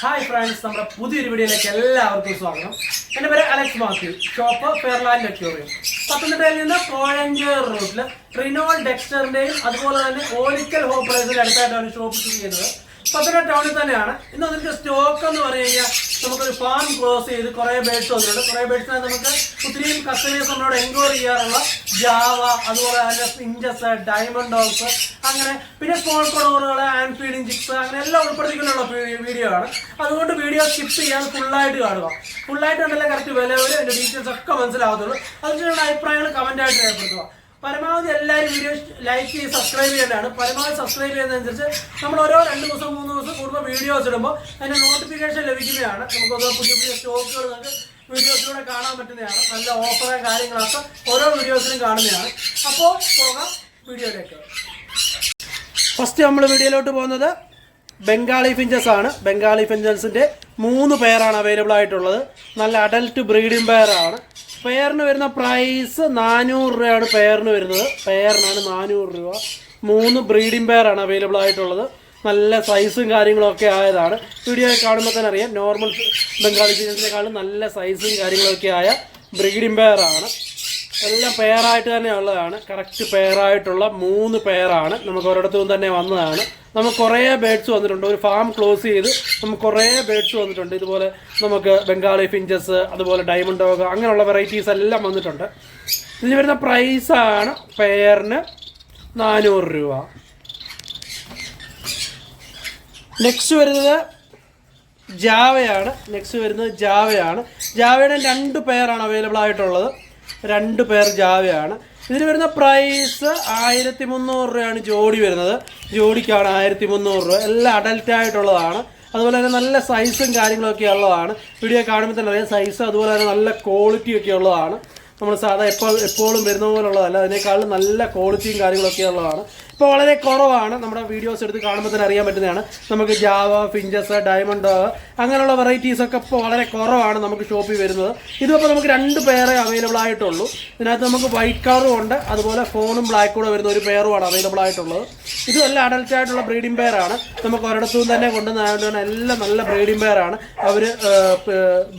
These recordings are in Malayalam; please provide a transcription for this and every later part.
ഹായ് ഫ്രണ്ട്സ് നമ്മുടെ പുതിയൊരു വീഡിയോയിലേക്ക് എല്ലാവർക്കും സ്വാഗതം. എന്റെ പേര് Alex Mathew. Shop Fairland aquarium പത്തനംതിട്ടയിൽ നിന്ന് കോഴഞ്ചേർ റൂട്ടിൽ ട്രിനോൾ ഡെക്സ്റ്ററിന്റെയും അതുപോലെ തന്നെ ഓലിക്കൽ ഹോപ്പറേഴ്സിന്റെ അടുത്തായിട്ടാണ് ഷോപ്പ് ചെയ്യുന്നത്. പത്തനംതിട്ട ടൗണിൽ തന്നെയാണ്. ഇന്ന് അതിന്റെ സ്റ്റോക്ക് എന്ന് പറഞ്ഞു കഴിഞ്ഞാൽ നമുക്കൊരു ഫാം ക്ലോസ് ചെയ്ത് കുറെ ബേഡ്സ് വന്നിട്ടുണ്ട്. കുറെ ബേഡ്സിനെ നമുക്ക് ഒത്തിരിയും കസ്റ്റമേഴ്സ് നമ്മളോട് എൻക്വയറി ചെയ്യാറുള്ള ജാവ അതുപോലെ തന്നെ പിഞ്ചസ് ഡയമണ്ട് ഡോഗ്സ് അങ്ങനെ പിന്നെ സ്മോൾ കൊണോറുകൾ ആൻഡ് ഫീഡിങ് ചിക്സ് അങ്ങനെ എല്ലാം ഉൾപ്പെടുത്തിക്കൊണ്ടുള്ള വീഡിയോ ആണ്. അതുകൊണ്ട് വീഡിയോ സ്കിപ്പ് ചെയ്യാതെ ഫുള്ളായിട്ട് കാണുക. ഫുള്ളായിട്ട് കണ്ടല്ലേ കറക്റ്റ് വില വരും. അതിന്റെ ഡീറ്റെയിൽസ് ഒക്കെ മനസ്സിലാവത്തുള്ളൂ. അതിനുള്ള അഭിപ്രായങ്ങൾ ആയിട്ട് രേഖപ്പെടുത്തുക. പരമാവധി എല്ലാവരും വീഡിയോ ലൈക്ക് ചെയ്ത് സബ്സ്ക്രൈബ് ചെയ്യേണ്ടതാണ്. പരമാവധി സബ്സ്ക്രൈബ് ചെയ്യുന്നതനുസരിച്ച് നമ്മൾ ഓരോ രണ്ട് ദിവസം മൂന്ന് ദിവസം കൂടുമ്പോൾ വീഡിയോസ് ഇടുമ്പോൾ അതിന്റെ നോട്ടിഫിക്കേഷൻ ലഭിക്കുന്നതാണ്. നമുക്ക് പുതിയ പുതിയ സ്റ്റോക്കുകൾ നമുക്ക് വീഡിയോസിലൂടെ കാണാൻ പറ്റുന്നതാണ്. നല്ല ഓഫറ് കാര്യങ്ങളൊക്കെ ഓരോ വീഡിയോസിലും കാണുന്നതാണ്. അപ്പോൾ പോകാം വീഡിയോയിലേക്ക്. ഫസ്റ്റ് നമ്മൾ വീഡിയോയിലോട്ട് പോകുന്നത് ബംഗാളി ഫിഞ്ചസ് ആണ്. ബംഗാളി ഫിഞ്ചസിന്റെ മൂന്ന് പേരാണ് അവൈലബിൾ ആയിട്ടുള്ളത്. നല്ല അഡൽട്ട് ബ്രീഡിംഗ് പെയറാണ് പെയറിന് വരുന്ന പ്രൈസ് നാനൂറ് രൂപയാണ് പെയറിന് വരുന്നത്. പെയറിനാണ് നാനൂറ് രൂപ. മൂന്ന് ബ്രീഡിംഗ് പെയറാണ് അവൈലബിൾ ആയിട്ടുള്ളത്. നല്ല സൈസും കാര്യങ്ങളൊക്കെ ആയതാണ്. വീഡിയോ കാണുമ്പോൾ തന്നെ അറിയാം. നോർമൽ ബംഗാളി ഫിഞ്ചസിനെക്കാളും നല്ല സൈസും കാര്യങ്ങളൊക്കെ ആയ ബ്രീഡിംഗ് പെയറാണ് എല്ലാം പെയറായിട്ട് തന്നെ ഉള്ളതാണ്. കറക്റ്റ് പെയറായിട്ടുള്ള മൂന്ന് പെയറാണ് നമുക്ക് ഒരിടത്തും തന്നെ വന്നതാണ്. നമുക്ക് കുറേ ബേഡ്സ് വന്നിട്ടുണ്ട്. ഒരു ഫാം ക്ലോസ് ചെയ്ത് നമുക്ക് കുറേ ബേഡ്സ് വന്നിട്ടുണ്ട്. ഇതുപോലെ നമുക്ക് ബംഗാളി ഫിഞ്ചസ് അതുപോലെ ഡയമണ്ട് ഡോഗ് അങ്ങനെയുള്ള വെറൈറ്റീസ് എല്ലാം വന്നിട്ടുണ്ട്. ഇതിന് വരുന്ന പ്രൈസാണ് പെയറിന് നാനൂറ് രൂപ. നെക്സ്റ്റ് വരുന്നത് ജാവയാണ്. നെക്സ്റ്റ് വരുന്നത് ജാവയാണ്. ജാവയുടെ രണ്ട് പെയറാണ് അവൈലബിൾ ആയിട്ടുള്ളത്. രണ്ട് പേർ ജാവയാണ്. ഇതിന് വരുന്ന പ്രൈസ് ആയിരത്തി മുന്നൂറ് രൂപയാണ് ജോഡി വരുന്നത്. ജോഡിക്കാണ് ആയിരത്തി മുന്നൂറ് രൂപ. എല്ലാം അഡൽറ്റായിട്ടുള്ളതാണ് അതുപോലെ തന്നെ നല്ല സൈസും കാര്യങ്ങളൊക്കെ ഉള്ളതാണ്. വീഡിയോ കാണുമ്പോൾ തന്നെ അറിയാം സൈസ് അതുപോലെ തന്നെ നല്ല ക്വാളിറ്റി ഒക്കെ ഉള്ളതാണ്. നമ്മൾ സാധാരണ എപ്പോൾ എപ്പോഴും വരുന്ന പോലുള്ളതല്ല. അതിനേക്കാളും നല്ല ക്വാളിറ്റിയും കാര്യങ്ങളൊക്കെ ഉള്ളതാണ്. ഇപ്പോൾ വളരെ കുറവാണ്. നമ്മുടെ വീഡിയോസ് എടുത്ത് കാണുമ്പോൾ തന്നെ അറിയാൻ പറ്റുന്നതാണ്. നമുക്ക് ജാവ ഫിഞ്ചസ് ഡയമണ്ട് അങ്ങനെയുള്ള വെറൈറ്റീസ് ഒക്കെ ഇപ്പോൾ വളരെ കുറവാണ് നമുക്ക് ഷോപ്പിൽ വരുന്നത്. ഇതിപ്പോൾ നമുക്ക് രണ്ട് പേരെ അവൈലബിൾ ആയിട്ടുള്ളൂ. ഇതിനകത്ത് നമുക്ക് വൈറ്റ് കളറും ഉണ്ട്. അതുപോലെ ഫോണും ബ്ലാക്ക് കൂടെ വരുന്ന ഒരു പെയറുമാണ് അവൈലബിൾ ആയിട്ടുള്ളത്. ഇതും എല്ലാം അഡൽട്ട് ആയിട്ടുള്ള ബ്രീഡിംഗ് പെയറാണ് നമുക്ക് ഒരിടത്തും തന്നെ കൊണ്ടുവന്നതുകൊണ്ട് തന്നെ എല്ലാം നല്ല ബ്രീഡിംഗ് പെയറാണ് അവർ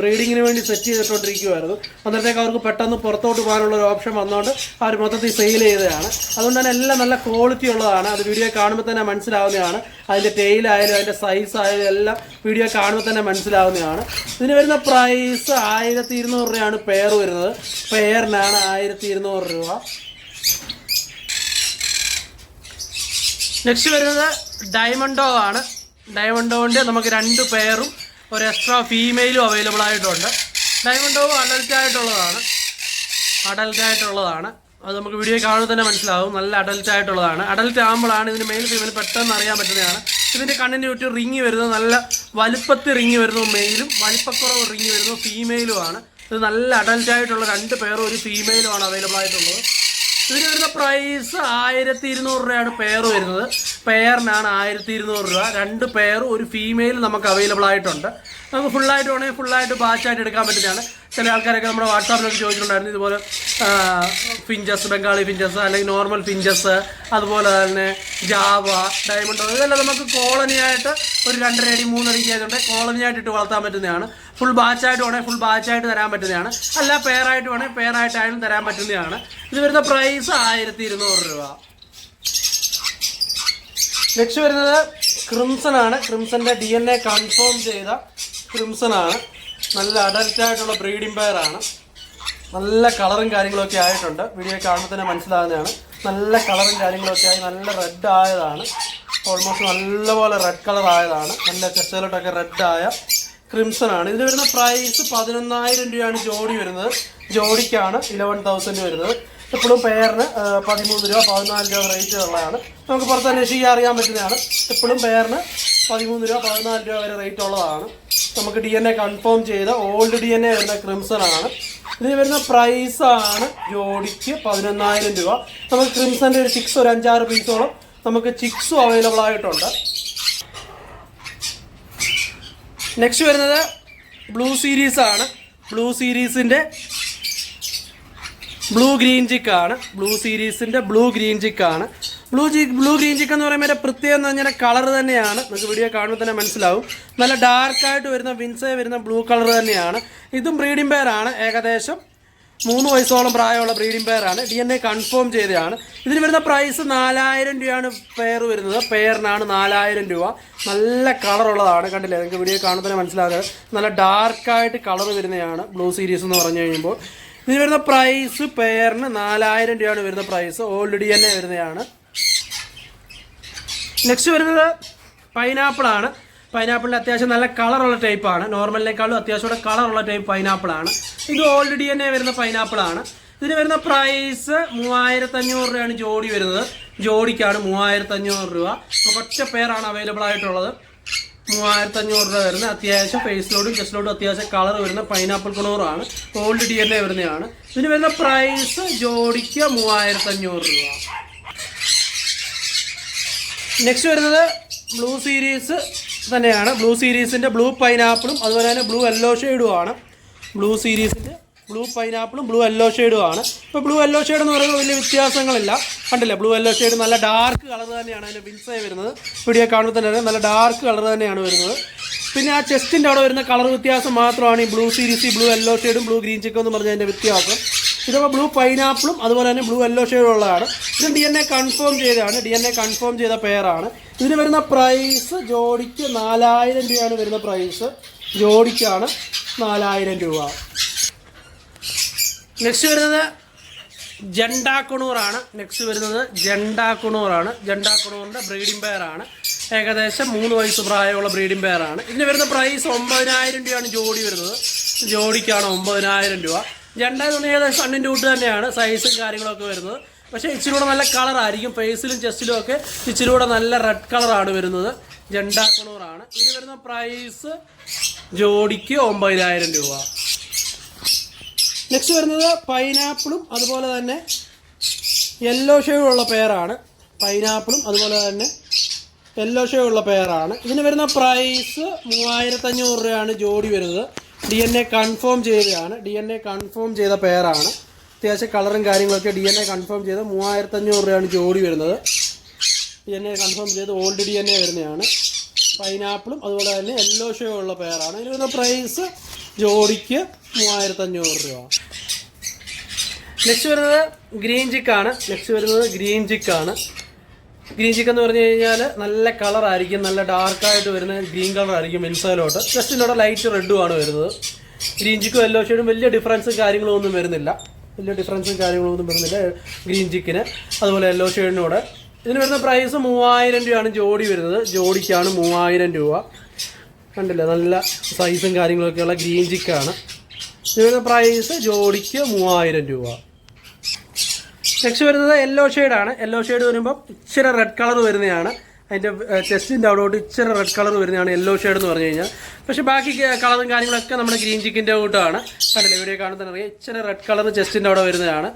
ബ്രീഡിങ്ങിന് വേണ്ടി സെറ്റ് ചെയ്തിട്ടുകൊണ്ടിരിക്കുമായിരുന്നു അന്നേരത്തേക്ക് അവർക്ക് പെട്ടെന്ന് പുറത്തോട്ട് പോകാനുള്ള ഒരു ഓപ്ഷൻ വന്നുകൊണ്ട് അവർ മൊത്തത്തിൽ സെയിൽ ചെയ്തതാണ്. അതുകൊണ്ട് തന്നെ എല്ലാം നല്ല ക്വാളിറ്റി ഉള്ളതാണ്. അത് വീഡിയോ കാണുമ്പോൾ തന്നെ മനസ്സിലാവുന്നതാണ്. അതിന്റെ ടെയിലായാലും അതിന്റെ സൈസ് ആയാലും എല്ലാം വീഡിയോ കാണുമ്പോൾ തന്നെ മനസ്സിലാവുന്നതാണ്. ഇതിന് വരുന്ന പ്രൈസ് ആയിരത്തി ഇരുന്നൂറ് രൂപയാണ് പെയർ വരുന്നത്. പെയറിനാണ് ആയിരത്തി ഇരുന്നൂറ് രൂപ. നെക്സ്റ്റ് വരുന്നത് ഡയമണ്ടോ ആണ്. ഡയമണ്ടോന്റെ നമുക്ക് രണ്ട് പെയറും ഒരു എക്സ്ട്രാ ഫീമെയിലും അവൈലബിൾ ആയിട്ടുണ്ട്. ഡയമണ്ടോ അഡൽറ്റ് ആയിട്ടുള്ളതാണ്. അഡൽറ്റ് ആയിട്ടുള്ളതാണ്. അത് നമുക്ക് വീഡിയോ കാണുമ്പോൾ തന്നെ മനസ്സിലാവും. നല്ല അഡൽറ്റ് ആയിട്ടുള്ളതാണ്. അഡൽറ്റ് ആകുമ്പോഴാണ് ഇതിന് മെയിൽ ഫീമെയിൽ പെട്ടെന്ന് അറിയാൻ പറ്റുന്നതാണ്. ഇതിന്റെ കണ്ണിന് ചുറ്റും റിങ് വരുന്നത് നല്ല വലുപ്പത്തിൽ റിങ് വരുന്നു മെയിലും വലുപ്പക്കുറവ് റിങ് വരുന്നു ഫീമെയിലുമാണ് ഇത് നല്ല അഡൽറ്റ് ആയിട്ടുള്ള രണ്ട് പേരും ഒരു ഫീമെയിലുമാണ് അവൈലബിൾ ആയിട്ടുള്ളത്. ഇതിന് വരുന്ന പ്രൈസ് ആയിരത്തി ഇരുന്നൂറ് രൂപയാണ് പെയർ വരുന്നത്. പെയറിനാണ് ആയിരത്തി ഇരുന്നൂറ് രൂപ. രണ്ട് പെയർ ഒരു ഫീമെയിൽ നമുക്ക് അവൈലബിൾ ആയിട്ടുണ്ട്. നമുക്ക് ഫുള്ളായിട്ട് വേണമെങ്കിൽ ഫുള്ളായിട്ട് ബാച്ചായിട്ട് എടുക്കാൻ പറ്റുന്നതാണ്. ചില ആൾക്കാരൊക്കെ നമ്മുടെ വാട്സാപ്പിലൊക്കെ ചോദിച്ചിട്ടുണ്ടായിരുന്നു ഇതുപോലെ ഫിഞ്ചസ് ബംഗാളി ഫിഞ്ചസ് അല്ലെങ്കിൽ നോർമൽ ഫിഞ്ചസ് അതുപോലെ തന്നെ ജാവ ഡയമണ്ട് ഇതെല്ലാം നമുക്ക് കോളനിയായിട്ട് ഒരു രണ്ടര അടി മൂന്നടിക്ക് ആയതുകൊണ്ട് കോളനിയായിട്ട് ഇട്ട് വളർത്താൻ പറ്റുന്നതാണ്. ഫുൾ ബാച്ചായിട്ട് വേണമെങ്കിൽ ഫുൾ ബാച്ചായിട്ട് തരാൻ പറ്റുന്നതാണ്. അല്ല പെയറായിട്ട് വേണമെങ്കിൽ പെയറായിട്ടായാലും തരാൻ പറ്റുന്നതാണ്. ഇത് വരുന്ന പ്രൈസ് ആയിരത്തി ഇരുന്നൂറ് രൂപ. നെക്സ്റ്റ് വരുന്നത് ക്രിംസൺ ആണ് ക്രിംസന്റെ ഡി എൻ എ കൺഫേം ചെയ്ത ക്രിംസൺ ആണ് നല്ല അഡൽറ്റ് ആയിട്ടുള്ള ബ്രീഡിംഗ് പെയറാണ് നല്ല കളറും കാര്യങ്ങളൊക്കെ ആയിട്ടുണ്ട്. വീഡിയോ കാണുമ്പോൾ തന്നെ മനസ്സിലാകുന്നതാണ്. നല്ല കളറും കാര്യങ്ങളൊക്കെ ആയി നല്ല റെഡ് ആയതാണ്. ഓൾമോസ്റ്റ് നല്ലപോലെ റെഡ് കളർ ആയതാണ്. നല്ല ചെസ്റ്റലോട്ടൊക്കെ റെഡ് ആയ ക്രിംസൺ ആണ്. ഇതിന് വരുന്ന പ്രൈസ് പതിനൊന്നായിരം രൂപയാണ് ജോഡി വരുന്നത്. ജോഡിക്കാണ് ഇലവൻ തൗസൻഡ് വരുന്നത്. എപ്പോഴും പെയറിന് പതിമൂന്ന് രൂപ പതിനാല് രൂപ റേറ്റ് ഉള്ളതാണ്. നമുക്ക് പുറത്ത് അന്വേഷിക്കാൻ അറിയാൻ പറ്റുന്നതാണ്. എപ്പോഴും പെയറിന് പതിമൂന്ന് രൂപ പതിനാല് രൂപ വരെ റേറ്റ് ഉള്ളതാണ്. നമുക്ക് ഡി എൻ എ കൺഫേം ചെയ്ത ഓൾഡ് ഡി എൻ എ വരുന്ന ക്രിംസൺ ആണ്. ഇതിന് വരുന്ന പ്രൈസാണ് ജോഡിക്ക് പതിനൊന്നായിരം രൂപ. നമുക്ക് ക്രിംസന്റെ ഒരു ചിക്സ് ഒരു അഞ്ചാറ് പീസോളം നമുക്ക് ചിക്സും അവൈലബിൾ ആയിട്ടുണ്ട്. നെക്സ്റ്റ് വരുന്നത് ബ്ലൂ സീരീസാണ് ബ്ലൂ സീരീസിന്റെ ബ്ലൂ ഗ്രീൻ ചിക്ക് ആണ്. ബ്ലൂ സീരീസിന്റെ ബ്ലൂ ഗ്രീൻ ചിക്ക് ആണ്. Blue G blue green chicken എന്ന് പറയുമ്പോൾ അതിന്റെ പ്രത്യേകം എന്ന് പറഞ്ഞാൽ കളർ തന്നെയാണ്. നമുക്ക് വീഡിയോ കാണുമ്പോൾ തന്നെ മനസ്സിലാവും. നല്ല ഡാർക്കായിട്ട് വരുന്ന വിൻസേ വരുന്ന ബ്ലൂ കളർ തന്നെയാണ്. ഇതും ബ്രീഡിംഗ് പെയറാണ് ഏകദേശം മൂന്ന് വയസ്സോളം പ്രായമുള്ള ബ്രീഡിംഗ് പെയറാണ് ഡി എൻ എ കൺഫേം ചെയ്തതാണ്. ഇതിന് വരുന്ന പ്രൈസ് നാലായിരം രൂപയാണ് പെയർ വരുന്നത്. പെയറിനാണ് നാലായിരം രൂപ. നല്ല കളറുള്ളതാണ് കണ്ടില്ലേ? നിങ്ങൾക്ക് വീഡിയോ കാണുമ്പോൾ തന്നെ മനസ്സിലാകുന്നത് നല്ല ഡാർക്കായിട്ട് കളർ വരുന്നതാണ് ബ്ലൂ സീരീസ് എന്ന് പറഞ്ഞു കഴിയുമ്പോൾ. ഇതിന് വരുന്ന പ്രൈസ് പെയറിന് നാലായിരം രൂപയാണ് വരുന്ന പ്രൈസ് ഓൾറെഡി തന്നെ വരുന്നതാണ്. നെക്സ്റ്റ് വരുന്നത് പൈനാപ്പിൾ ആണ്. പൈനാപ്പിളിന്റെ അത്യാവശ്യം നല്ല കളറുള്ള ടൈപ്പാണ് നോർമലിനേക്കാളും അത്യാവശ്യം കൂടെ കളറുള്ള ടൈപ്പ് പൈനാപ്പിൾ ആണ്. ഇത് ഓൾറെഡി തന്നെ വരുന്ന പൈനാപ്പിൾ ആണ്. ഇതിന് വരുന്ന പ്രൈസ് മൂവായിരത്തഞ്ഞൂറ് രൂപയാണ് ജോഡി വരുന്നത്. ജോഡിക്കാണ് മൂവായിരത്തഞ്ഞൂറ് രൂപ. ഒറ്റ പെയറാണ് അവൈലബിൾ ആയിട്ടുള്ളത്. മൂവായിരത്തഞ്ഞൂറ് രൂപ വരുന്ന അത്യാവശ്യം ഫേസ് ലോഡും ചെസ്റ്റ് ലോഡും അത്യാവശ്യം കളർ വരുന്ന പൈനാപ്പിൾ കളറാണ് ഓൾഡ് ഡി എൽ എ വരുന്നതാണ്. ഇതിന് വരുന്ന പ്രൈസ് ജോഡിക്ക് മൂവായിരത്തി അഞ്ഞൂറ് രൂപ. നെക്സ്റ്റ് വരുന്നത് ബ്ലൂ സീരീസ് തന്നെയാണ്. ബ്ലൂ സീരീസിന്റെ ബ്ലൂ പൈനാപ്പിളും അതുപോലെ തന്നെ ബ്ലൂ യെല്ലോ ഷെയ്ഡുമാണ് ബ്ലൂ സീരീസിന്റെ ബ്ലൂ പൈനാപ്പിളും ബ്ലൂ യെല്ലോ ആണ്. ഇപ്പോൾ ബ്ലൂ യെല്ലോ ഷെയ്ഡ് എന്ന് പറയുമ്പോൾ വലിയ വ്യത്യാസങ്ങളില്ല. കണ്ടില്ലേ? ബ്ലൂ യെല്ലോ ഷെയ്ഡ് നല്ല ഡാർക്ക് കളർ തന്നെയാണ് അതിന്റെ വിൻസായി വരുന്നത്. വീഡിയോ കാണുമ്പോൾ തന്നെ നല്ല ഡാർക്ക് കളർ തന്നെയാണ് വരുന്നത്. പിന്നെ ആ ചെസ്റ്റിന്റെ അവിടെ വരുന്ന കളർ വ്യത്യാസം മാത്രമാണ് ഈ ബ്ലൂ സീരീസ് ബ്ലൂ യെല്ലോ ഷെയ്ഡും ബ്ലൂ ഗ്രീൻ ചിക്കൻ എന്ന് പറഞ്ഞ അതിന്റെ വ്യത്യാസം. ഇതൊക്കെ ബ്ലൂ പൈനാപ്പിളും അതുപോലെ തന്നെ ബ്ലൂ യെല്ലോ ഷെയ്ഡും ഉള്ളതാണ്. ഇത് ഡി എൻ എ കൺഫേം ചെയ്തതാണ്. ഡി എൻ എ കൺഫേം ചെയ്ത പെയറാണ് ഇതിന് വരുന്ന പ്രൈസ് ജോഡിക്ക് നാലായിരം രൂപയാണ് വരുന്ന പ്രൈസ് ജോഡിക്കാണ് നാലായിരം രൂപ. നെക്സ്റ്റ് വരുന്നത് ജണ്ടാക്കുണൂറാണ്. നെക്സ്റ്റ് വരുന്നത് ജണ്ടാക്കുണൂറാണ്. ജണ്ടാക്കുണൂറിന്റെ ബ്രീഡിംഗ് പെയറാണ് ഏകദേശം മൂന്ന് വയസ്സ് പ്രായമുള്ള ബ്രീഡിംഗ് പെയറാണ് ഇതിന് വരുന്ന പ്രൈസ് ഒമ്പതിനായിരം രൂപയാണ് ജോഡി വരുന്നത്. ജോഡിക്കാണ് ഒമ്പതിനായിരം രൂപ. ജണ്ട എന്ന് പറഞ്ഞാൽ ഏകദേശം അണ്ണിന്റെ കൂട്ട് തന്നെയാണ് സൈസും കാര്യങ്ങളൊക്കെ വരുന്നത്. പക്ഷേ ഇച്ചിരി കൂടെ നല്ല കളറായിരിക്കും ഫേസിലും ചെസ്റ്റിലും ഒക്കെ ഇച്ചിരി കൂടെ നല്ല റെഡ് കളറാണ് വരുന്നത്. ജണ്ടാക്കുണൂറാണ്. ഇതിന് വരുന്ന പ്രൈസ് ജോഡിക്ക് ഒമ്പതിനായിരം രൂപ. നെക്സ്റ്റ് വരുന്നത് പൈനാപ്പിളും അതുപോലെ തന്നെ യെല്ലോ ഷെയ്ഡുള്ള പെയറാണ് പൈനാപ്പിളും അതുപോലെ തന്നെ യെല്ലോ ഷെയ്ഡുള്ള പെയറാണ് ഇതിന് വരുന്ന പ്രൈസ് മൂവായിരത്തഞ്ഞൂറ് രൂപയാണ് ജോഡി വരുന്നത്. ഡി എൻ എ കൺഫേം ചെയ്തതാണ്. ഡി എൻ എ കൺഫേം ചെയ്ത പെയറാണ് അത്യാവശ്യം കളറും കാര്യങ്ങളൊക്കെ ഡി എൻ എ കൺഫേം ചെയ്ത് മൂവായിരത്തഞ്ഞൂറ് രൂപയാണ് ജോഡി വരുന്നത്. ഡി എൻ എ കൺഫേം ചെയ്ത് ഓൾഡ് ഡി എൻ എ വരുന്നതാണ്. പൈനാപ്പിളും അതുപോലെ തന്നെ യെല്ലോ ഷോ ഉള്ള പേരാണ് ഇതിന് വരുന്ന പ്രൈസ് ജോഡിക്ക് മൂവായിരത്തഞ്ഞൂറ് രൂപ. നെക്സ്റ്റ് വരുന്നത് ഗ്രീൻ ചിക്കാണ് നെക്സ്റ്റ് വരുന്നത് ഗ്രീൻ ചിക്കാണ് ഗ്രീൻ ചിക്ക് എന്ന് പറഞ്ഞു കഴിഞ്ഞാൽ നല്ല കളറായിരിക്കും നല്ല ഡാർക്കായിട്ട് വരുന്ന ഗ്രീൻ കളറായിരിക്കും ഇൻസൈലോട്ട് ജസ്റ്റ് ഇതിന്റെ ലൈറ്റ് റെഡും ആണ് വരുന്നത്. ഗ്രീൻ ചിക്കും യെല്ലോ ഷെയ്ഡും വലിയ ഡിഫറൻസും കാര്യങ്ങളൊന്നും വരുന്നില്ല. വലിയ ഡിഫറൻസും കാര്യങ്ങളൊന്നും വരുന്നില്ല ഗ്രീൻ ചിക്കിന് അതുപോലെ യെല്ലോ ഷെയ്ഡിനൂടെ ഇതിന് വരുന്ന പ്രൈസ് മൂവായിരം രൂപയാണ് ജോഡി വരുന്നത്. ജോഡിക്കാണ് മൂവായിരം രൂപ. കണ്ടില്ലേ? നല്ല സൈസും കാര്യങ്ങളൊക്കെയുള്ള ഗ്രീൻ ചിക്കാണ് ഇതിന് വരുന്ന പ്രൈസ് ജോഡിക്ക് മൂവായിരം രൂപ. നെക്സ്റ്റ് വരുന്നത് യെല്ലോ ഷെയ്ഡാണ് യെല്ലോ ഷെയ്ഡ് വരുമ്പോൾ ഇച്ചിരി റെഡ് കളർ വരുന്നതാണ്. അതിന്റെ ചെസ്റ്റിന്റെ അവിടോട്ട് ഇച്ചിരി റെഡ് കളർ വരുന്നതാണ് യെല്ലോ ഷെയ്ഡ് എന്ന് പറഞ്ഞു കഴിഞ്ഞാൽ. പക്ഷേ ബാക്കി കളറും കാര്യങ്ങളൊക്കെ നമ്മുടെ ഗ്രീൻ ചിക്കിന്റെ കൂട്ടമാണ് കണ്ടില്ല? വീഡിയോ കാണുന്ന ഇച്ചിരി റെഡ് കളർ ചെസ്റ്റിന്റെ അവിടെ വരുന്നതാണ്.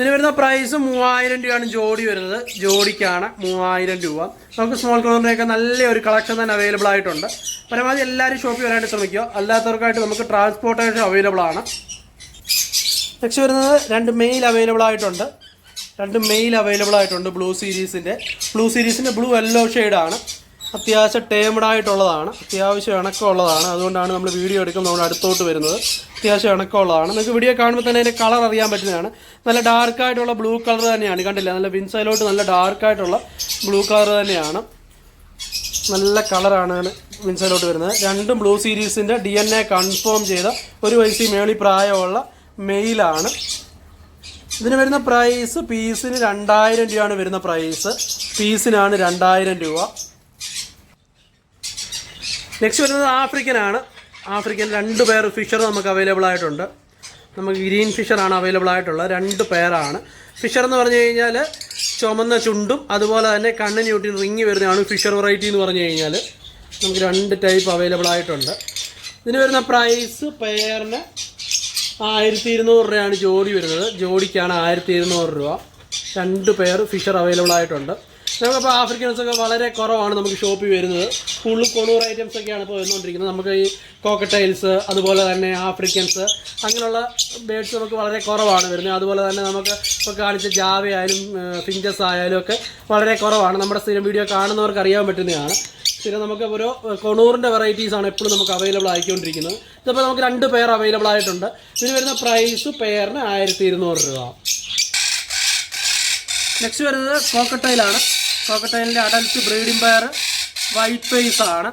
ഇതിന് വരുന്ന പ്രൈസ് മൂവായിരം രൂപയാണ് ജോഡി വരുന്നത്. ജോഡിക്കാണ് മൂവായിരം രൂപ. നമുക്ക് സ്മോൾ കളറിന്റെയൊക്കെ നല്ല ഒരു കളക്ഷൻ തന്നെ അവൈലബിൾ ആയിട്ടുണ്ട്. പരമാവധി എല്ലാവരും ഷോപ്പിൽ വരാനായിട്ട് ശ്രമിക്കുക. അല്ലാത്തവർക്കായിട്ട് നമുക്ക് ട്രാൻസ്പോർട്ടേഷൻ അവൈലബിൾ ആണ്. നെക്സ്റ്റ് വരുന്നത് രണ്ട് മെയിൽ അവൈലബിൾ ആയിട്ടുണ്ട്. രണ്ട് മെയിൽ അവൈലബിൾ ആയിട്ടുണ്ട് ബ്ലൂ സീരീസിന്റെ ബ്ലൂ സീരീസിന്റെ ബ്ലൂ യെല്ലോ ഷെയ്ഡാണ് അത്യാവശ്യം ടേമഡ് ആയിട്ടുള്ളതാണ്. അത്യാവശ്യം ഇണക്കമുള്ളതാണ്. അതുകൊണ്ടാണ് നമ്മൾ വീഡിയോ എടുക്കുന്നത് നമ്മൾ അടുത്തോട്ട് വരുന്നത്. അത്യാവശ്യം ഇണക്കമുള്ളതാണ്. നിങ്ങൾക്ക് വീഡിയോ കാണുമ്പോൾ തന്നെ അതിന്റെ കളർ അറിയാൻ പറ്റുന്നതാണ്. നല്ല ഡാർക്കായിട്ടുള്ള ബ്ലൂ കളർ തന്നെയാണ്. കണ്ടില്ല? നല്ല വിൻസൈലോട്ട് നല്ല ഡാർക്കായിട്ടുള്ള ബ്ലൂ കളർ തന്നെയാണ്. നല്ല കളറാണ് വിൻസൈലോട്ട് വരുന്നത്. രണ്ടും ബ്ലൂ സീരീസിന്റെ ഡി എൻ എ കൺഫേം ചെയ്ത ഒരു വയസ്സിൽ മേളി പ്രായമുള്ള മെയിലാണ് ഇതിന് വരുന്ന പ്രൈസ് പീസിന് രണ്ടായിരം രൂപയാണ് വരുന്ന പ്രൈസ് പീസിനാണ് രണ്ടായിരം രൂപ. നെക്സ്റ്റ് വരുന്നത് ആഫ്രിക്കനാണ് ആഫ്രിക്കൻ രണ്ട് പേർ ഫിഷർ നമുക്ക് അവൈലബിൾ ആയിട്ടുണ്ട്. നമുക്ക് ഗ്രീൻ ഫിഷറാണ് അവൈലബിൾ ആയിട്ടുള്ളത്. രണ്ട് പേരാണ് ഫിഷർ എന്ന് പറഞ്ഞു കഴിഞ്ഞാൽ ചുമന്ന ചുണ്ടും അതുപോലെ തന്നെ കണ്ണിന് ചുറ്റി റിങ്ങി വരുന്നതാണ് ഫിഷർ വെറൈറ്റി എന്ന് പറഞ്ഞു കഴിഞ്ഞാൽ. നമുക്ക് രണ്ട് ടൈപ്പ് അവൈലബിൾ ആയിട്ടുണ്ട്. ഇതിന് വരുന്ന പ്രൈസ് പെയറിന് ആയിരത്തി ഇരുന്നൂറ് രൂപയാണ് ജോഡി വരുന്നത്. ജോഡിക്കാണ് ആയിരത്തി ഇരുന്നൂറ് രൂപ. രണ്ട് പേർ ഫിഷർ അവൈലബിൾ ആയിട്ടുണ്ട്. നമുക്കിപ്പോൾ ആഫ്രിക്കൻസ് ഒക്കെ വളരെ കുറവാണ് നമുക്ക് ഷോപ്പിൽ വരുന്നത്. ഫുള്ള് കൊണൂർ ഐറ്റംസ് ഒക്കെയാണ് ഇപ്പോൾ വന്നുകൊണ്ടിരിക്കുന്നത് നമുക്ക് ഈ കോക്കട്ടൈൽസ് അതുപോലെ തന്നെ ആഫ്രിക്കൻസ് അങ്ങനെയുള്ള ബേഡ്സ് നമുക്ക് വളരെ കുറവാണ് വരുന്നത്. അതുപോലെ തന്നെ നമുക്ക് ഇപ്പോൾ കാണിച്ച ജാവയായാലും ഫിഞ്ചസ് ആയാലും ഒക്കെ വളരെ കുറവാണ്. നമ്മുടെ സ്ഥിരം വീഡിയോ കാണുന്നവർക്ക് അറിയാൻ പറ്റുന്നതാണ്. സ്ഥിരം നമുക്ക് ഓരോ കൊണൂറിന്റെ വെറൈറ്റീസ് ആണ് എപ്പോഴും നമുക്ക് അവൈലബിൾ ആയിക്കൊണ്ടിരിക്കുന്നത്. ഇതിപ്പോൾ നമുക്ക് രണ്ട് പെയർ അവൈലബിൾ ആയിട്ടുണ്ട്. ഇതിന് വരുന്ന പ്രൈസ് പെയറിന് ആയിരത്തി ഇരുന്നൂറ് രൂപ. നെക്സ്റ്റ് വരുന്നത് കോക്കട്ടൈലാണ് കോക്കട്ടൈലിന്റെ adult breeding pair white face ആണ്.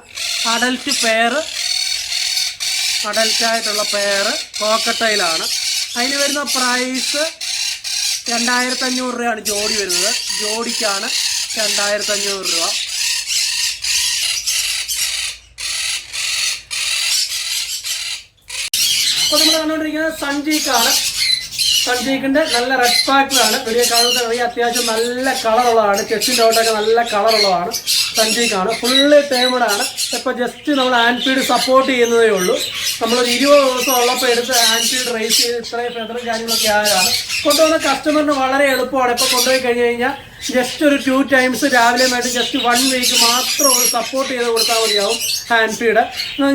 അഡൽറ്റ് പെയർ അഡൽറ്റായിട്ടുള്ള പെയർ കോക്കട്ടൈലാണ് അതിന് വരുന്ന പ്രൈസ് രണ്ടായിരത്തഞ്ഞൂറ് രൂപയാണ് ജോഡി വരുന്നത്. ജോഡിക്കാണ് രണ്ടായിരത്തഞ്ഞൂറ് രൂപ. അപ്പോൾ നമ്മൾ കണ്ടുകൊണ്ടിരിക്കുന്നത് സൺജീക്കാണ് സൺജീക്കിന്റെ നല്ല റെഡ് പാക്കിലാണ് വലിയ കാണുന്നത് അറിയാം അത്യാവശ്യം നല്ല കളറുള്ളതാണ്. ചെസ്റ്റിന്റെ ഔട്ടൊക്കെ നല്ല കളറുള്ളതാണ്. സൺജീക്കാണ് ഫുള്ള് ടേമഡാണ് ഇപ്പോൾ ജസ്റ്റ് നമ്മൾ ഹാൻഡ് ഫീഡ് സപ്പോർട്ട് ചെയ്യുന്നതേ ഉള്ളൂ. നമ്മളൊരു ഇരുപത് ദിവസം ഉള്ളപ്പോൾ എടുത്ത് ഹാൻഡ് ഫീഡ് റേസ് ചെയ്ത് ഇത്രയും ഫെതറും കാര്യങ്ങളൊക്കെ ആയതാണ്. കൊണ്ടുവന്ന കസ്റ്റമറിന് വളരെ എളുപ്പമാണ്. ഇപ്പോൾ കൊണ്ടുപോയി കഴിഞ്ഞ് കഴിഞ്ഞാൽ ജസ്റ്റ് ഒരു ടു ടൈംസ് രാവിലെ ആയിട്ട് ജസ്റ്റ് വൺ വീക്ക് മാത്രം ഒരു സപ്പോർട്ട് ചെയ്ത് കൊടുത്താൽ മതിയാവും ഹാൻഡ് ഫീഡ്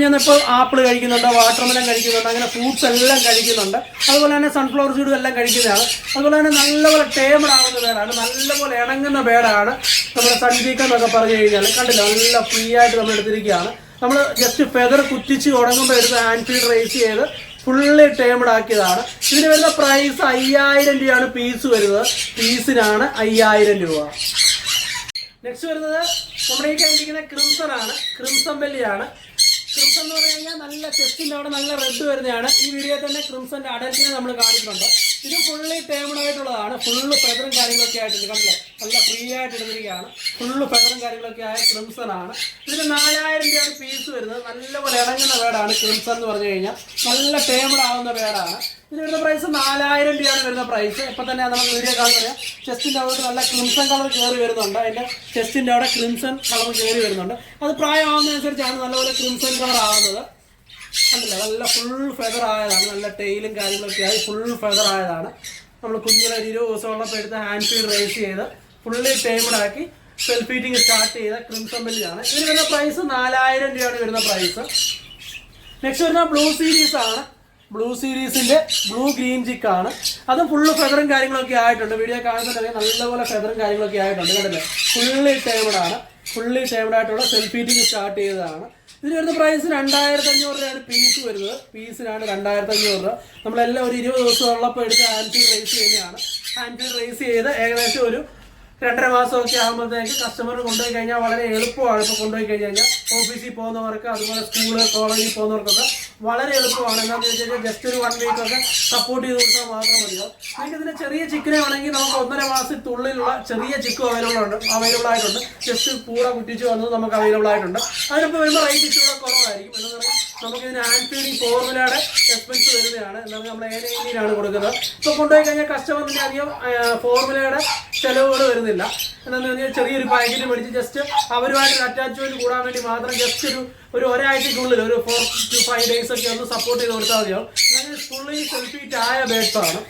ഞാനിപ്പോൾ ആപ്പിൾ കഴിക്കുന്നുണ്ട് വാട്ടർമെലൻ കഴിക്കുന്നുണ്ട് അങ്ങനെ ഫ്രൂട്ട്സ് എല്ലാം കഴിക്കുന്നുണ്ട്. അതുപോലെ തന്നെ സൺഫ്ലവർ സീഡും എല്ലാം കഴിക്കുന്നതാണ്. അതുപോലെ തന്നെ നല്ലപോലെ ടേമഡ് ആവുന്ന പേടാണ് നല്ലപോലെ ഇണങ്ങുന്ന പേടാണ് നമ്മുടെ സൺജീക്ക എന്നൊക്കെ പറഞ്ഞു കഴിഞ്ഞാൽ കണ്ടില്ല? നല്ല ഫ്രീ ആയിട്ട് നമ്മൾ എടുത്തിരിക്കുകയാണ് നമ്മൾ ജസ്റ്റ് ഫെദർ കുറ്റിച്ച് ഉടങ്ങുമ്പോൾ എടുത്ത് ഹാൻഡ് ഫീഡ് റേസ് ചെയ്ത് ഫുള്ളി ടേമഡ് ആക്കിയതാണ്. ഇതിന് വരുന്ന പ്രൈസ് അയ്യായിരം രൂപയാണ് പീസ് വരുന്നത്. പീസിനാണ് അയ്യായിരം രൂപ. നെക്സ്റ്റ് വരുന്നത് നമ്മുടെ ഈ കഴിഞ്ഞിരിക്കുന്ന ക്രിംസൺ ആണ്. ക്രിംസൺ ബെല്ലിയാണ് ക്രിംസൺ എന്ന് പറഞ്ഞു കഴിഞ്ഞാൽ നല്ല ചെസ്റ്റിന്റെ അവിടെ നല്ല റെഡ് വരുന്നതാണ്. ഈ വീഡിയോ തന്നെ ക്രിംസന്റെ അടൽറ്റിനെ നമ്മൾ കാണിച്ചിട്ടുണ്ട് ഇത് ഫുള്ളി ടേമഡ് ആയിട്ടുള്ളതാണ്. ഫുള്ള് ഫെദറും കാര്യങ്ങളൊക്കെ ആയിട്ടുണ്ട് കണ്ടില്ലേ? നല്ല ഫ്രീ ആയിട്ട് ഇടുന്നിരിക്കുകയാണ്. ഫുള്ള് ഫെദറും കാര്യങ്ങളൊക്കെ ആയ ക്രിംസൺ ആണ്. ഇതിന് നാലായിരം രൂപയാണ് പീസ് വരുന്നത്. നല്ലപോലെ ഇണങ്ങുന്ന വേടാണ് ക്രിംസൺ എന്ന് പറഞ്ഞു കഴിഞ്ഞാൽ. നല്ല ടേമഡ് ആവുന്ന വേടാണ് ഇതിന് വരുന്ന പ്രൈസ് നാലായിരം രൂപയാണ് വരുന്ന പ്രൈസ് ഇപ്പം തന്നെ നമുക്ക് വീഡിയോ കാണുന്നത് ചെസ്റ്റിന്റെ അവിടെ നല്ല ക്രിംസൺ കളർ കയറി വരുന്നുണ്ട്. അതിന്റെ ചെസ്റ്റിന്റെ അവിടെ ക്രിംസൺ കളർ കയറി വരുന്നുണ്ട്. അത് പ്രായമാവുന്നതനുസരിച്ചാണ് നല്ലപോലെ ക്രിംസൺ കളർ ആവുന്നത്. കണ്ടില്ല? നല്ല ഫുൾ ഫെദർ ആയതാണ്. നല്ല ടെയിലും കാര്യങ്ങളൊക്കെ ആയി ഫുൾ ഫെദർ ആയതാണ്. നമ്മൾ കുഞ്ഞിനെ ഒരു ഇരുപത് ദിവസം ഉള്ളപ്പോൾ എടുത്ത് ഹാൻഡ് ഫീഡ് റേസ് ചെയ്ത് ഫുള്ളി ആക്കി സെൽഫ് ഫീറ്റിംഗ് സ്റ്റാർട്ട് ചെയ്ത ക്രിംസൺ ബെല്ലിയാണ് ഇതിന് വരുന്ന പ്രൈസ് നാലായിരം രൂപയാണ് വരുന്ന പ്രൈസ് നെക്സ്റ്റ് വരുന്ന ബ്ലൂ സീരീസ് ആണ്. ബ്ലൂ സീരീസിന്റെ ബ്ലൂ ഗ്രീൻ ചിക്ക് ആണ്. അതും ഫുള്ള് ഫെദറും കാര്യങ്ങളൊക്കെ ആയിട്ടുണ്ട്. വീഡിയോ കാണുന്നുണ്ടെങ്കിൽ നല്ലപോലെ ഫെദറും കാര്യങ്ങളൊക്കെ ആയിട്ടുണ്ട്. കണ്ടില്ലേ? ഫുള്ളി ടൈമഡ് ആണ്. ഫുള്ളി ടൈമഡ് ആയിട്ടുള്ള സെൽഫ് ഫീറ്റിംഗ് സ്റ്റാർട്ട് ചെയ്തതാണ്. ഇതിന് വരുന്ന പ്രൈസ് രണ്ടായിരത്തി അഞ്ഞൂറ് രൂപയാണ് പീസ് വരുന്നത്. പീസിനാണ് രണ്ടായിരത്തി അഞ്ഞൂറ് രൂപ. നമ്മളെല്ലാം ഒരു ഇരുപത് ദിവസം ഉള്ളപ്പോൾ എടുത്ത് ഹാൻഡ് ഫീൽ റേസ് ചെയ്യുന്നതാണ്. ഹാൻഡ് ഫീൽ റേസ് ചെയ്ത് ഏകദേശം ഒരു രണ്ടര മാസമൊക്കെ ആകുമ്പോഴത്തേക്ക് കസ്റ്റമർ കൊണ്ടുപോയി കഴിഞ്ഞാൽ വളരെ എളുപ്പമാണ് ഇപ്പോൾ കൊണ്ടുപോയി കഴിഞ്ഞ് കഴിഞ്ഞാൽ. ഓഫീസിൽ പോകുന്നവർക്ക് അതുപോലെ സ്കൂൾ കോളേജിൽ പോകുന്നവർക്കൊക്കെ വളരെ എളുപ്പമാണ്. എന്താണെന്ന് വെച്ച് കഴിഞ്ഞാൽ ജസ്റ്റ് ഒരു വൺ വീക്ക് ഒക്കെ സപ്പോർട്ട് ചെയ്ത് കൊടുത്താൽ മാത്രം മതിയോ നിങ്ങൾക്ക് ഇതിന് ചെറിയ ചിക്കനെ ആണെങ്കിൽ നമുക്ക് ഒന്നര മാസത്തിനുള്ളിലുള്ള ചെറിയ ചിക്കും അവൈലബിൾ ഉണ്ട്. അവൈലബിൾ ആയിട്ടുണ്ട്. ജസ്റ്റ് പൂറ കുറ്റിച്ച് വന്നത് നമുക്ക് അവൈലബിൾ ആയിട്ടുണ്ട്. അതിനിപ്പോൾ വരുമ്പോൾ റേറ്റ് ഇച്ചിരി കുറവായിരിക്കും. എന്ന് പറഞ്ഞാൽ നമുക്ക് ഇതിന് ആന്റി ഫോർമുലയുടെ എക്സ്പെൻസ് വരുന്നതാണ്. എന്നാൽ നമ്മൾ ഏന ഇന്ത്യയിലാണ് കൊടുക്കുന്നത്? ഇപ്പോൾ കൊണ്ടുപോയി കഴിഞ്ഞാൽ കസ്റ്റമറിന് അധികം ഫോർമുലയുടെ ചിലവുകൾ വരുന്നില്ല. എന്താണെന്ന് പറഞ്ഞാൽ ചെറിയൊരു പാക്കറ്റ് മേടിച്ച് ജസ്റ്റ് അവരുമായിട്ട് അറ്റാച്ച്മെന്റ് കൂടാൻ വേണ്ടി മാത്രം ജസ്റ്റ് ഒരു ഒരു ഒരാഴ്ചക്കുള്ളിൽ ഒരു ഫോർ ടു ഫൈവ് ഡേയ്സ് ഒക്കെ ഒന്ന് സപ്പോർട്ട് ചെയ്ത് കൊടുത്താൽ മതിയാവും എന്നാൽ ഫുള്ളി സെൽഫീറ്റ് ആയ ബേസ് ആണ്.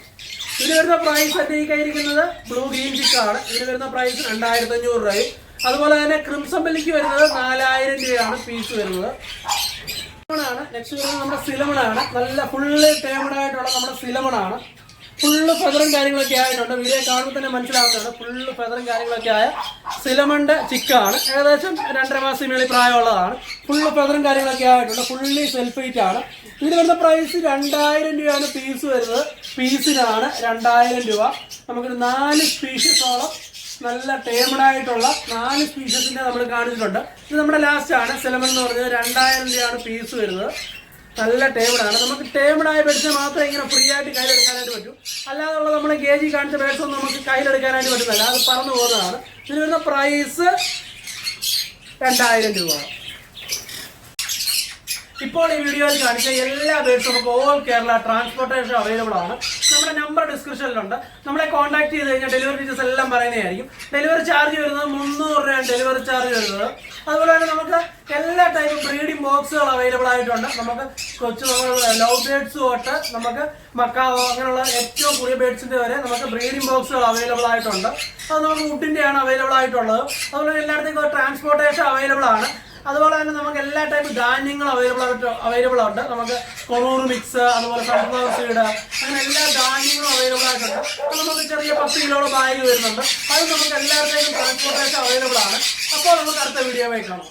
ഇതിന് വരുന്ന പ്രൈസ് കയ്യിരിക്കുന്നത് ബ്ലൂ ഗ്രീൻ ചിക്കാണ് ഇതിന് വരുന്ന പ്രൈസ് രണ്ടായിരത്തി അഞ്ഞൂറ് രൂപയും. അതുപോലെ തന്നെ ക്രിംസം ബെല്ലിക്ക് വരുന്നത് നാലായിരം രൂപയാണ് പീസ് വരുന്നത്. സിലമണാണ്. നെക്സ്റ്റ് വരുന്നത് നമ്മുടെ സിലമണാണ്. നല്ല ഫുള്ള് ടേമഡ് ആയിട്ടുള്ള നമ്മുടെ സിലമണാണ്. ഫുള്ള് ഫെതറും കാര്യങ്ങളൊക്കെ ആയിട്ടുണ്ട്. വീഡിയോ കാണുമ്പോൾ തന്നെ മനസ്സിലാവുന്നതാണ്. ഫുള്ള് ഫെതറും കാര്യങ്ങളൊക്കെ ആയ സിലമണ്ട് ചിക്കാണ്. ഏകദേശം രണ്ടര മാസം മേളിൽ പ്രായമുള്ളതാണ്. ഫുള്ള് ഫെതറും കാര്യങ്ങളൊക്കെ ആയിട്ടുണ്ട്. ഫുള്ളി സെൽഫൈറ്റ് ആണ്. ഇതിന് വരുന്ന പ്രൈസ് രണ്ടായിരം രൂപയാണ് പീസ് വരുന്നത്. പീസിനാണ് രണ്ടായിരം രൂപ. നമുക്കൊരു നാല് സ്പീഷ്യസോളം നല്ല ടേമഡ് ആയിട്ടുള്ള നാല് പീസസിന്റെ നമ്മൾ കാണിച്ചിട്ടുണ്ട്. ഇത് നമ്മുടെ ലാസ്റ്റ് ആണ്. സെലമൺ എന്ന് പറഞ്ഞത് രണ്ടായിരം രൂപയാണ് പീസ് വരുന്നത്. നല്ല ടേമഡ് ആണ്. നമുക്ക് ടേമഡ് ആയ ബെഡ്സ് മാത്രമേ ഇങ്ങനെ ഫ്രീ ആയിട്ട് കയ്യിലെടുക്കാനായിട്ട് പറ്റൂ. അല്ലാതുള്ള കെ ഗേജി കാണിച്ച ഒന്നും നമുക്ക് കയ്യിലെടുക്കാനായിട്ട് പറ്റുന്നില്ല അത് പറന്നു പോകുന്നതാണ്. ഇതിന് വരുന്ന പ്രൈസ് രണ്ടായിരം രൂപ. ഇപ്പോൾ ഈ വീഡിയോയിൽ കാണിച്ച എല്ലാ ബേഡ്സും നമുക്ക് ഓൾ കേരള ട്രാൻസ്പോർട്ടേഷൻ അവൈലബിൾ ആണ്. നമ്മുടെ നമ്പർ ഡിസ്ക്രിപ്ഷനിലുണ്ട് നമ്മളെ കോൺടാക്ട് ചെയ്ത് കഴിഞ്ഞാൽ ഡെലിവറി ഡീറ്റെയിൽസ് എല്ലാം പറയുന്നതായിരിക്കും. ഡെലിവറി ചാർജ് വരുന്നത് മുന്നൂറ് രൂപയാണ് ഡെലിവറി ചാർജ് വരുന്നത്. അതുപോലെ തന്നെ നമുക്ക് എല്ലാ ടൈപ്പ് ബ്രീഡിംഗ് ബോക്സുകൾ അവൈലബിൾ ആയിട്ടുണ്ട്. നമുക്ക് കൊച്ചു ലവ് ബേഡ്സ് തൊട്ട് നമുക്ക് മക്കാവോ അങ്ങനെയുള്ള ഏറ്റവും പുതിയ ബേഡ്സിന്റെ വരെ നമുക്ക് ബ്രീഡിംഗ് ബോക്സുകൾ അവൈലബിൾ ആയിട്ടുണ്ട്. അത് നമുക്ക് വുഡിന്റെ ആണ് അവൈലബിൾ ആയിട്ടുള്ളത്. അതുപോലെ എല്ലായിടത്തേക്കും ട്രാൻസ്പോർട്ടേഷൻ അവൈലബിൾ ആണ്. അതുപോലെ തന്നെ നമുക്ക് എല്ലാ ടൈപ്പ് ധാന്യങ്ങളും അവൈലബിൾ ആയിട്ട് അവൈലബിൾ ഉണ്ട് നമുക്ക് കൊറൂർ മിക്സ് അതുപോലെ സൺഫ്ലവർ സീഡ് അങ്ങനെ എല്ലാ ധാന്യങ്ങളും അവൈലബിൾ ആയിട്ടുണ്ട്. അപ്പോൾ നമുക്ക് ചെറിയ പത്ത് കിലോയുടെ ബാഗ് വരുന്നുണ്ട്. അത് നമുക്ക് എല്ലാവരുടെയും ട്രാൻസ്പോർട്ടേഷൻ അവൈലബിൾ ആണ്. അപ്പോൾ നമുക്ക് അടുത്ത വീഡിയോ കാണാം.